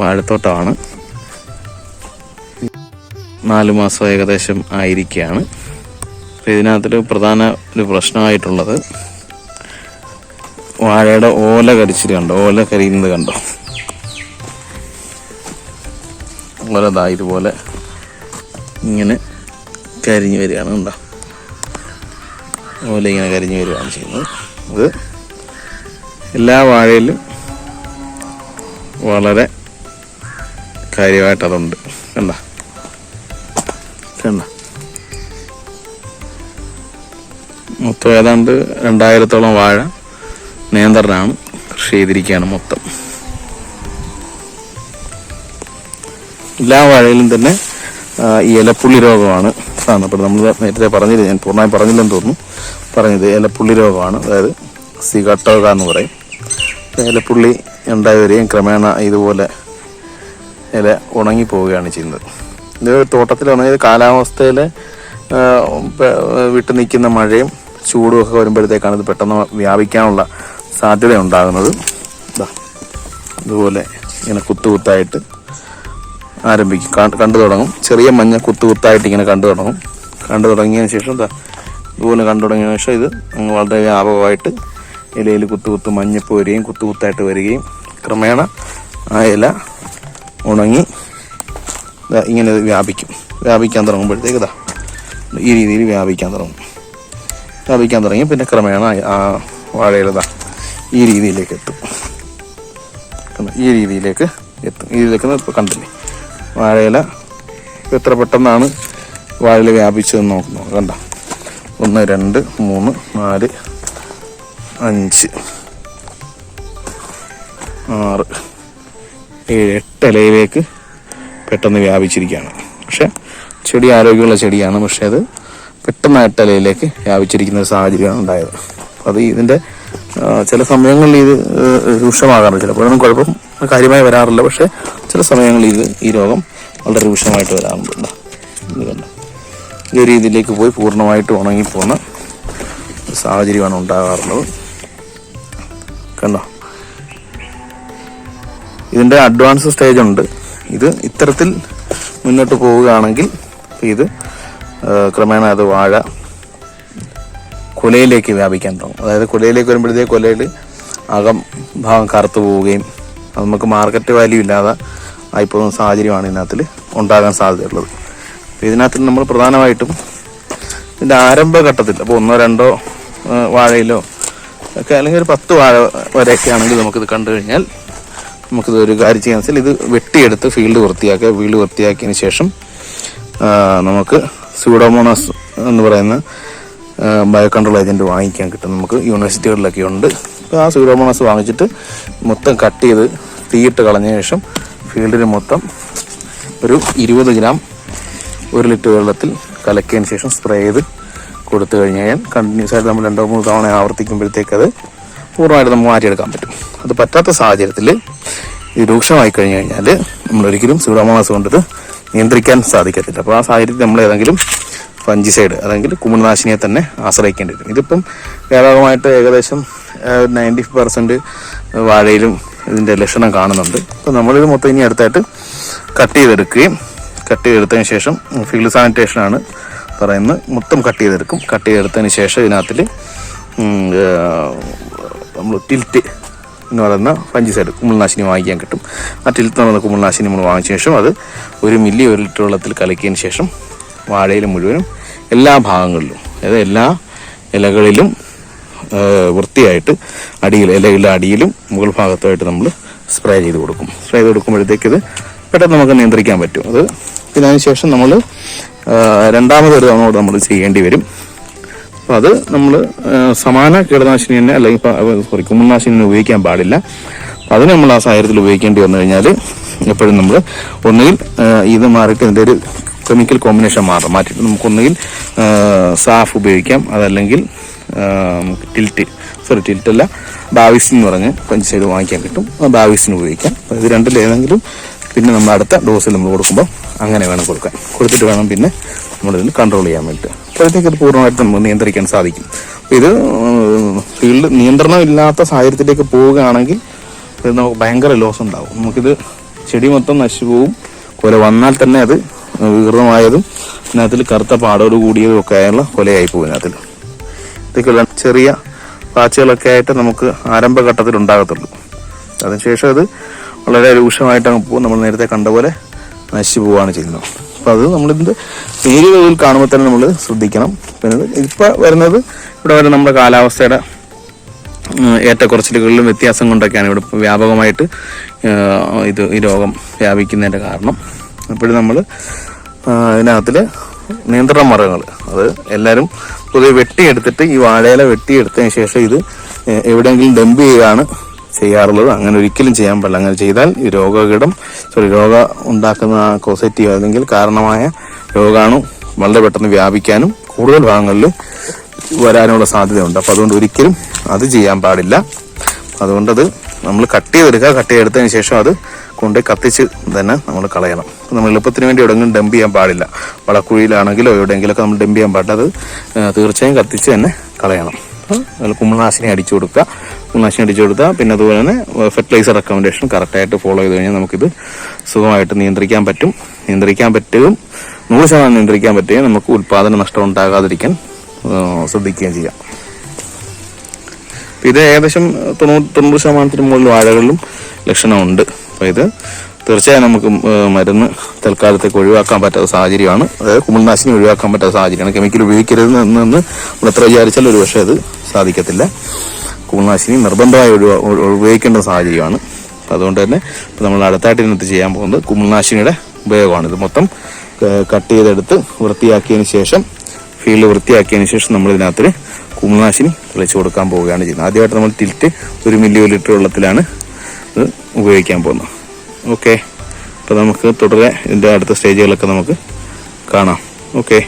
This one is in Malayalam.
വാഴത്തോട്ടമാണ് നാല് മാസം ഏകദേശം ആയിരിക്കുകയാണ്. അപ്പോൾ ഇതിനകത്തൊരു പ്രധാന ഒരു പ്രശ്നമായിട്ടുള്ളത് വാഴയുടെ ഓല കരിച്ചിട്ട് കണ്ടോ? ഓല കരിയുന്നത് കണ്ടോ? ഓലതാ ഇതുപോലെ ഇങ്ങനെ കരിഞ്ഞു വരികയാണ് കണ്ടോ. അതുപോലെ ഇങ്ങനെ കരിഞ്ഞ് വരികയാണ് ചെയ്യുന്നത്. അത് എല്ലാ വാഴയിലും വളരെ കാര്യമായിട്ട് അതുണ്ട് കണ്ട. കണ്ട. മൊത്തം ഏതാണ്ട് രണ്ടായിരത്തോളം വാഴ നിയന്ത്രണമാണ് കൃഷി ചെയ്തിരിക്കുകയാണ് മൊത്തം. എല്ലാ വാഴയിലും തന്നെ ഈ ഇലപ്പുള്ളി രോഗമാണ് കാണപ്പെടുന്നത് നമ്മൾ നേരത്തെ പറഞ്ഞില്ല ഞാൻ പൂർണമായും പറഞ്ഞില്ലെന്ന് തോന്നുന്നു. പറഞ്ഞത് ഇലപ്പുള്ളി രോഗമാണ്. അതായത് സിഗട്ടോക എന്ന് പറയും. ഇലപ്പുള്ളി ഉണ്ടായി വരികയും ക്രമേണ ഇതുപോലെ ഇല ഉണങ്ങി പോവുകയാണ് ചെയ്യുന്നത്. ഇത് തോട്ടത്തിൽ വന്നത് കാലാവസ്ഥയിൽ വിട്ടു നിൽക്കുന്ന മഴയും ചൂടും ഒക്കെ വരുമ്പോഴത്തേക്കാണ് ഇത് പെട്ടെന്ന് വ്യാപിക്കാനുള്ള സാധ്യത ഉണ്ടാകുന്നത്. ഇതുപോലെ ഇങ്ങനെ കുത്തു കുത്തായിട്ട് ആരംഭിക്കും. കണ്ടു തുടങ്ങും. ചെറിയ മഞ്ഞ കുത്തു കുത്തായിട്ട് ഇങ്ങനെ കണ്ടു തുടങ്ങും. കണ്ടു തുടങ്ങിയതിന് ശേഷം ഇതുപോലെ കണ്ടു തുടങ്ങിയതിന് ശേഷം ഇത് അങ്ങ് വളരെ വ്യാപകമായിട്ട് ഇലയിൽ കുത്തു കുത്ത് മഞ്ഞപ്പ് വരികയും കുത്തു കുത്തായിട്ട് വരികയും ക്രമേണ ആ ഇല ഉണങ്ങി ഇങ്ങനെ വ്യാപിക്കും. വ്യാപിക്കാൻ തുടങ്ങുമ്പോഴത്തേക്ക് ഇതാ ഈ രീതിയിൽ വ്യാപിക്കാൻ തുടങ്ങും. വ്യാപിക്കാൻ തുടങ്ങി പിന്നെ ക്രമേണ ആ വാഴയിലതാ ഈ രീതിയിലേക്ക് എത്തും? ഈ രീതിയിലേക്ക് എത്തും. ഈ രീതിയിലേക്ക് ഇപ്പോൾ കണ്ടില്ലേ? വാഴയില എത്ര പെട്ടെന്നാണ് വാഴയില വ്യാപിച്ചതെന്ന് നോക്കുന്നു. കണ്ട? ഒന്ന് രണ്ട് മൂന്ന് നാല് അഞ്ച് ആറ് ഏഴ് എട്ട് ഇലയിലേക്ക് പെട്ടെന്ന് വ്യാപിച്ചിരിക്കുകയാണ്. പക്ഷെ ചെടി ആരോഗ്യമുള്ള ചെടിയാണ്. പക്ഷെ അത് പെട്ടെന്ന് എട്ട് ഇലയിലേക്ക് വ്യാപിച്ചിരിക്കുന്ന ഒരു സാഹചര്യമാണ് ഉണ്ടായത്. അത് ഇതിന്റെ ചില സമയങ്ങളിൽ ഇത് രൂക്ഷമാകാറുണ്ട്. ചിലപ്പോഴൊന്നും കുഴപ്പം കാര്യമായി വരാറില്ല. പക്ഷേ ചില സമയങ്ങളിൽ ഇത് ഈ രോഗം വളരെ രൂക്ഷമായിട്ട് വരാറുണ്ട് ഈ ഒരു രീതിയിലേക്ക് പോയി പൂർണമായിട്ട് ഉണങ്ങിപ്പോകുന്ന സാഹചര്യമാണ് ഉണ്ടാകാറുള്ളത്. കണ്ടോ? ഇതിന്റെ അഡ്വാൻസ് സ്റ്റേജ് ഉണ്ട്. ഇത് ഇത്തരത്തിൽ മുന്നോട്ട് പോവുകയാണെങ്കിൽ ഇത് ക്രമേണ അത് വാഴ കുലയിലേക്ക് വ്യാപിക്കാൻ തുടങ്ങും. അതായത് കുലയിലേക്ക് വരുമ്പോഴത്തേക്ക് കുലയിൽ അകം ഭാഗം കറുത്തു പോവുകയും അത് നമുക്ക് മാർക്കറ്റ് വാല്യൂ ഇല്ലാതെ ആയിപ്പോകുന്ന സാഹചര്യമാണ് ഇതിനകത്തിൽ ഉണ്ടാകാൻ സാധ്യതയുള്ളത്. അപ്പോൾ ഇതിനകത്ത് നമ്മൾ പ്രധാനമായിട്ടും ഇതിന്റെ ആരംഭഘട്ടത്തിൽ അപ്പോൾ ഒന്നോ രണ്ടോ വാഴയിലോ ഒക്കെ അല്ലെങ്കിൽ ഒരു പത്ത് വാഴ വരെയൊക്കെ ആണെങ്കിൽ നമുക്കിത് കണ്ടു കഴിഞ്ഞാൽ നമുക്കിത് ഒരു കാര്യം ചെയ്യാൻ വെച്ചാൽ ഇത് വെട്ടിയെടുത്ത് ഫീൽഡ് വൃത്തിയാക്കുക. ഫീൽഡ് വൃത്തിയാക്കിയതിന് ശേഷം നമുക്ക് സ്യൂഡോമോണസ് എന്ന് പറയുന്ന ബയോ കൺട്രോൾ ഏജന്റ് വാങ്ങിക്കാൻ കിട്ടും. നമുക്ക് യൂണിവേഴ്സിറ്റികളിലൊക്കെ ഉണ്ട്. ആ സ്യൂഡോമോണസ് വാങ്ങിച്ചിട്ട് മൊത്തം കട്ട് ചെയ്ത് തീയിട്ട് കളഞ്ഞ ശേഷം ഫീൽഡിന് മൊത്തം ഒരു ഇരുപത് ഗ്രാം ഒരു ലിറ്റർ വെള്ളത്തിൽ കലക്കിയതിന് ശേഷം സ്പ്രേ ചെയ്ത് കൊടുത്തു കഴിഞ്ഞ് കഴിഞ്ഞാൽ കണ്ടിന്യൂസ് ആയിട്ട് നമ്മൾ രണ്ടോ മൂന്നോ തവണ ആവർത്തിക്കുമ്പോഴത്തേക്ക് അത് പൂർണമായിട്ട് നമുക്ക് മാറ്റിയെടുക്കാൻ പറ്റും. അത് പറ്റാത്ത സാഹചര്യത്തിൽ ഇത് രൂക്ഷമായി കഴിഞ്ഞു കഴിഞ്ഞാൽ നമ്മൾ ഒരിക്കലും കൊണ്ടത് കൊണ്ട് നിയന്ത്രിക്കാൻ സാധിക്കത്തില്ല. അപ്പോൾ ആ സാഹചര്യത്തിൽ നമ്മൾ ഏതെങ്കിലും ഫഞ്ചിസൈഡ് അല്ലെങ്കിൽ കുമിൾനാശിനിയെ തന്നെ ആശ്രയിക്കേണ്ടി വരും. ഇതിപ്പം വ്യാപകമായിട്ട് ഏകദേശം നയന്റി പെർസെന്റ് വാഴയിലും ഇതിന്റെ ലക്ഷണം കാണുന്നുണ്ട്. അപ്പോൾ നമ്മളിത് മൊത്തം ഇനി അടുത്തായിട്ട് കട്ട് ചെയ്തെടുക്കുകയും കട്ട് ചെയ്തെടുത്തതിന് ശേഷം ഫീൽഡ് സാനിറ്റേഷനാണ് പറയുന്നത്. മൊത്തം കട്ട് ചെയ്തെടുക്കും. കട്ട് ചെയ്തെടുത്തതിന് ശേഷം ഇതിനകത്തിൽ നമ്മൾ ടിൽറ്റ് എന്ന് പറയുന്ന ഫഞ്ചിസൈഡ് കുമിൾനാശിനി വാങ്ങിക്കാൻ കിട്ടും. ആ ടിൽറ്റ് എന്ന് പറയുന്ന നമ്മൾ വാങ്ങിച്ച ശേഷം അത് ഒരു മില്ലി ഒരു ലിറ്റർ വെള്ളത്തിൽ കലക്കിയതിന് ശേഷം വാഴയിലും മുഴുവനും എല്ലാ ഭാഗങ്ങളിലും അതായത് എല്ലാ ഇലകളിലും വൃത്തിയായിട്ട് അടിയിൽ ഇലകളുടെ അടിയിലും മുകൾ ഭാഗത്തുമായിട്ട് നമ്മൾ സ്പ്രേ ചെയ്ത് കൊടുക്കും. സ്പ്രേ ചെയ്ത് കൊടുക്കുമ്പോഴത്തേക്ക് ഇത് പെട്ടെന്ന് നമുക്ക് നിയന്ത്രിക്കാൻ പറ്റും. അത് പിന്നെ അതിന് ശേഷം നമ്മൾ രണ്ടാമതൊരു തവണ കൂടെ നമ്മൾ ചെയ്യേണ്ടി വരും. അപ്പോൾ അത് നമ്മൾ സമാന കീടനാശിനി തന്നെ അല്ലെങ്കിൽ സോറി കുമ്മനാശിനി തന്നെ ഉപയോഗിക്കാൻ പാടില്ല. അതിന് നമ്മൾ ആ സാഹചര്യത്തിൽ ഉപയോഗിക്കേണ്ടി വന്നു കഴിഞ്ഞാൽ എപ്പോഴും നമ്മൾ ഒന്നുകിൽ ഇത് മാറിയിട്ട് ഇതിന്റെ ഒരു കെമിക്കൽ കോമ്പിനേഷൻ മാറും മാറ്റിയിട്ട് നമുക്കൊന്നുകിൽ സാഫ് ഉപയോഗിക്കാം. അതല്ലെങ്കിൽ നമുക്ക് ടിൽറ്റ്. സോറി ടിൽറ്റല്ല. ബാവിസ് എന്ന് പറഞ്ഞ് പഞ്ചസൈഡ് വാങ്ങിക്കാൻ കിട്ടും. ബാവിസിന് ഉപയോഗിക്കാം. ഇത് രണ്ടിൽ ഏതെങ്കിലും പിന്നെ നമ്മൾ അടുത്ത ഡോസിൽ നമ്മൾ കൊടുക്കുമ്പോൾ അങ്ങനെ വേണം കൊടുക്കാൻ. കൊടുത്തിട്ട് വേണം പിന്നെ നമ്മളിതിന് കൺട്രോൾ ചെയ്യാൻ വേണ്ടിയിട്ട്. അപ്പോഴത്തേക്ക് ഇത് പൂർണമായിട്ട് നമുക്ക് നിയന്ത്രിക്കാൻ സാധിക്കും. ഇത് ഫീൽഡ് നിയന്ത്രണം ഇല്ലാത്ത സാഹചര്യത്തിലേക്ക് പോവുകയാണെങ്കിൽ നമുക്ക് ഭയങ്കര ലോസ് ഉണ്ടാവും. നമുക്കിത് ചെടി മൊത്തം നശിച്ചു പോവും. കൊല വന്നാൽ തന്നെ അത് വികൃതമായതും അതിനകത്തിൽ കറുത്ത പാടോട് കൂടിയതും ഒക്കെ ആയുള്ള കൊലയായി പോകും ഇതിനകത്തിൽ. ഇതൊക്കെയുള്ള ചെറിയ പാച്ചുകളൊക്കെ ആയിട്ട് നമുക്ക് ആരംഭഘട്ടത്തിൽ ഉണ്ടാകത്തുള്ളൂ. അതിനുശേഷം അത് വളരെ രൂക്ഷമായിട്ട് അങ്ങ് പോകും. നമ്മൾ നേരത്തെ കണ്ട പോലെ നശിച്ചു പോവുകയാണ് ചെയ്യുന്നത്. അപ്പോൾ അത് നമ്മളിതിന്റെ നേരിയ തോതിൽ കാണുമ്പോൾ തന്നെ നമ്മൾ ശ്രദ്ധിക്കണം. പിന്നെ ഇപ്പോൾ വരുന്നത് ഇവിടെ വരെ നമ്മുടെ കാലാവസ്ഥയുടെ ഏറ്റക്കുറച്ചിലുകളിലും വ്യത്യാസം കൊണ്ടൊക്കെയാണ് ഇവിടെ വ്യാപകമായിട്ട് ഇത് ഈ രോഗം വ്യാപിക്കുന്നതിന്റെ കാരണം. ഇപ്പോഴും നമ്മൾ ഇതിനകത്തിൽ നിയന്ത്രണ മാർഗങ്ങൾ. അത് എല്ലാവരും പൊതുവെ വെട്ടിയെടുത്തിട്ട് ഈ വാഴയില വെട്ടിയെടുത്തതിന് ശേഷം ഇത് എവിടെയെങ്കിലും ഡംപ് ചെയ്യുകയാണ് ചെയ്യാറുള്ളത്. അങ്ങനെ ഒരിക്കലും ചെയ്യാൻ പാടില്ല. അങ്ങനെ ചെയ്താൽ ഈ രോഗകീടം സോറി രോഗ ഉണ്ടാക്കുന്ന കോസറ്റീവ് അല്ലെങ്കിൽ കാരണമായ രോഗാണു വളരെ പെട്ടെന്ന് വ്യാപിക്കാനും കൂടുതൽ ഭാഗങ്ങളിൽ വരാനുള്ള സാധ്യതയുണ്ട്. അപ്പോൾ അതുകൊണ്ട് ഒരിക്കലും അത് ചെയ്യാൻ പാടില്ല. അതുകൊണ്ടത് നമ്മൾ കട്ട് ചെയ്തെടുക്കുക. കട്ട് ചെയ്തെടുത്തതിന് ശേഷം അത് കൊണ്ട് കത്തിച്ച് തന്നെ നമ്മൾ കളയണം. നമ്മൾ എളുപ്പത്തിന് വേണ്ടി എവിടെയെങ്കിലും ഡംപ് ചെയ്യാൻ പാടില്ല. വളക്കുഴിയിലാണെങ്കിലോ എവിടെയെങ്കിലൊക്കെ നമ്മൾ ഡംപ് ചെയ്യാൻ പാടില്ല. അത് തീർച്ചയായും കത്തിച്ച് തന്നെ കളയണം. അതിൽ കുമിളനാശിനി അടിച്ചു കൊടുക്കുക. കുമ്പനാശിനി അടിച്ചു കൊടുക്കുക പിന്നെ അതുപോലെ തന്നെ ഫെർട്ടിലൈസർ റെക്കമെൻഡേഷൻ കറക്റ്റായിട്ട് ഫോളോ ചെയ്ത് കഴിഞ്ഞാൽ നമുക്കിത് സുഖമായിട്ട് നിയന്ത്രിക്കാൻ പറ്റും. നിയന്ത്രിക്കാൻ പറ്റുകയും നൂറ് ശതമാനം നിയന്ത്രിക്കാൻ പറ്റുകയും നമുക്ക് ഉൽപ്പാദന നഷ്ടം ഉണ്ടാകാതിരിക്കാൻ ശ്രദ്ധിക്കുകയും ചെയ്യാം. ഇത് ഏകദേശം തൊണ്ണൂറ് തൊണ്ണൂറ് ശതമാനത്തിന് മുകളിൽ വാഴകളിലും ലക്ഷണമുണ്ട്. അപ്പോൾ ഇത് തീർച്ചയായും നമുക്ക് മരുന്ന് തൽക്കാലത്തേക്ക് ഒഴിവാക്കാൻ പറ്റാത്ത സാഹചര്യമാണ്. അതായത് കുമിൾനാശിനി ഒഴിവാക്കാൻ പറ്റാത്ത സാഹചര്യമാണ്. കെമിക്കൽ ഉപയോഗിക്കരുത് എന്ന് നമ്മൾ എത്ര വിചാരിച്ചാലും ഒരു പക്ഷേ അത് സാധിക്കത്തില്ല. കുമിൾനാശിനി നിർബന്ധമായി ഒഴിവാ ഉപയോഗിക്കേണ്ട സാഹചര്യമാണ്. അപ്പോൾ അതുകൊണ്ട് തന്നെ ഇപ്പോൾ നമ്മൾ അടുത്തായിട്ട് ഇതിനകത്ത് ചെയ്യാൻ പോകുന്നത് കുമിൾനാശിനിയുടെ ഉപയോഗമാണ്. ഇത് മൊത്തം കട്ട് ചെയ്തെടുത്ത് വൃത്തിയാക്കിയതിന് ശേഷം ഫീൽഡ് വൃത്തിയാക്കിയതിന് ശേഷം നമ്മൾ ഇതിനകത്ത് കുമിൾനാശിനി തെളിച്ചു കൊടുക്കാൻ പോവുകയാണ് ചെയ്യുന്നത്. ആദ്യമായിട്ട് നമ്മൾ ടിൽറ്റ് ഒരു മില്ലി ലിറ്റർ വെള്ളത്തിലാണ് ഇത് ഉപയോഗിക്കാൻ പോകുന്നത് ഓക്കെ അപ്പോൾ നമുക്ക് തുടരെ ഇതിന്റെ അടുത്ത സ്റ്റേജുകളൊക്കെ നമുക്ക് കാണാം. ഓക്കെ